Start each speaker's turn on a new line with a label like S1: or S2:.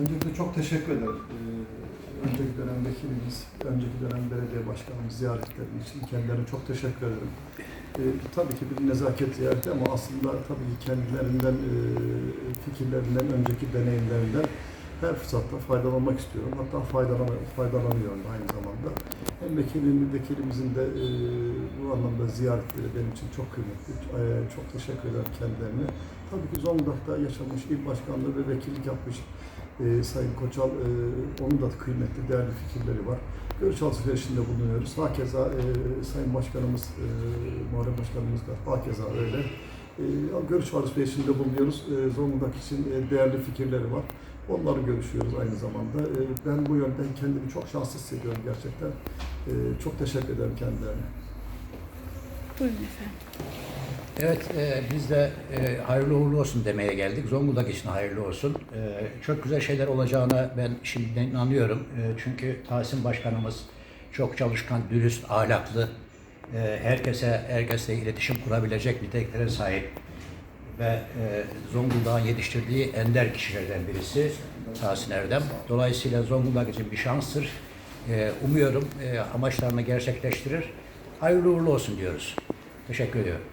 S1: Öncelikle çok teşekkür ederim. Ee, önceki dönem vekilimiz, önceki dönem belediye başkanımız ziyaretleri için kendilerine çok teşekkür ederim. Ee, tabii ki bir nezaket ziyareti ama aslında tabii ki kendilerinden, e, fikirlerinden, önceki deneyimlerinden her fırsatta faydalanmak istiyorum. Hatta faydalan faydalanıyorum da aynı zamanda. Hem vekilin, vekilimizin de e, bu anlamda ziyaretleri benim için çok kıymetli. E, çok teşekkür ederim kendilerine. Tabii ki Zonguldak'ta yaşamış, il başkanlığı ve vekillik yapmış e, Sayın Koçal, e, onun da kıymetli, değerli fikirleri var. Görüş alışverişinde bulunuyoruz. Hakeza e, Sayın Başkanımız, e, Muharrem Başkanımız da hakeza öyle. E, görüş alışverişinde bulunuyoruz. E, Zonguldak için e, değerli fikirleri var. Onları görüşüyoruz aynı zamanda. E, ben bu yönden kendimi çok şanslı hissediyorum gerçekten. E, çok teşekkür ederim kendilerine.
S2: Buyurun efendim.
S3: Evet, e, biz de e, hayırlı uğurlu olsun demeye geldik. Zonguldak için hayırlı olsun. E, çok güzel şeyler olacağına ben şimdiden inanıyorum. E, çünkü Tahsin Başkanımız çok çalışkan, dürüst, ahlaklı, e, herkese, herkesle iletişim kurabilecek niteliklere sahip ve e, Zonguldak'ın yetiştirdiği ender kişilerden birisi Tahsin Erdem. Dolayısıyla Zonguldak için bir şanstır. E, umuyorum e, amaçlarını gerçekleştirir. Hayırlı uğurlu olsun diyoruz. Teşekkür ediyorum.